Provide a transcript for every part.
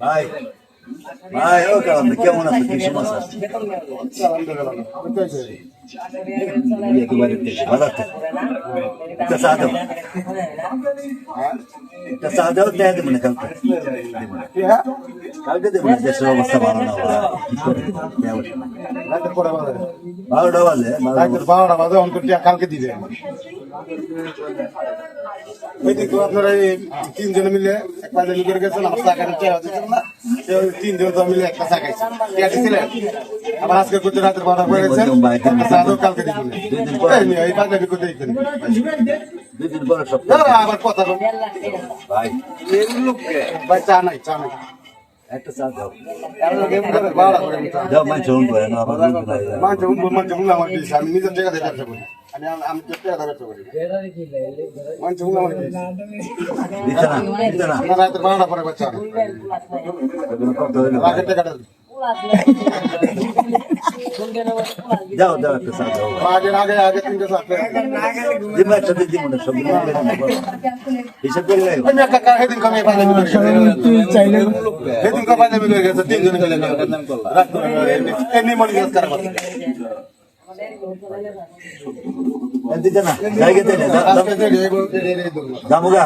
ভাই ভাই ও কালাম কেমন আছে কি সমস্যা আছে কালকে দেবো দিবে ওইদিকে আপনারা এই তিনজনে মিলে এক পাঁচ করে গেছেন আমার চা খাইতে হচ্ছিল না তিনজন মিলে একটা চা খাইছে কে দিছিলেন আবার আজকে করতে রাতের বারোটা করে গেছেন চা দাও কালকে দিবেন এই নিয়ে এই পাঁচটা করতে দিতেন দুই দিন পরে সপ্তাহ আবার কথা বল। ভাই ভাই চা নাই চা নাই। একটা চা দাও। করে দাও মানে চলুন করে না আবার। মানছে উনবো মানছে উনবো আমার দিয়েছে। আমি নিজের জায়গা দিয়ে ব্যবসা করি। আমি আমি তো টাকা ব্যবসা করি। মানছে উনবো আমার দিয়েছে। দিতে না দিতে না না রাতের বারোটা পরে বাচ্চা এগুলো কত হইল? যাও দাও একটা চা দাও। আগের আগে আগে তিনটে চা দিবা একসাথে দিব না সব হিসাব করে যাই আমি একটা কার সেদিন কমে পাঁচ মিনিট সেদিন কমে পাঁচ মিনিট গেছে তিনজনে মিলে এমনি মনে গেছে কারা দিতে না জায়গা দেয় না দামুগা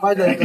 Vai, Dani.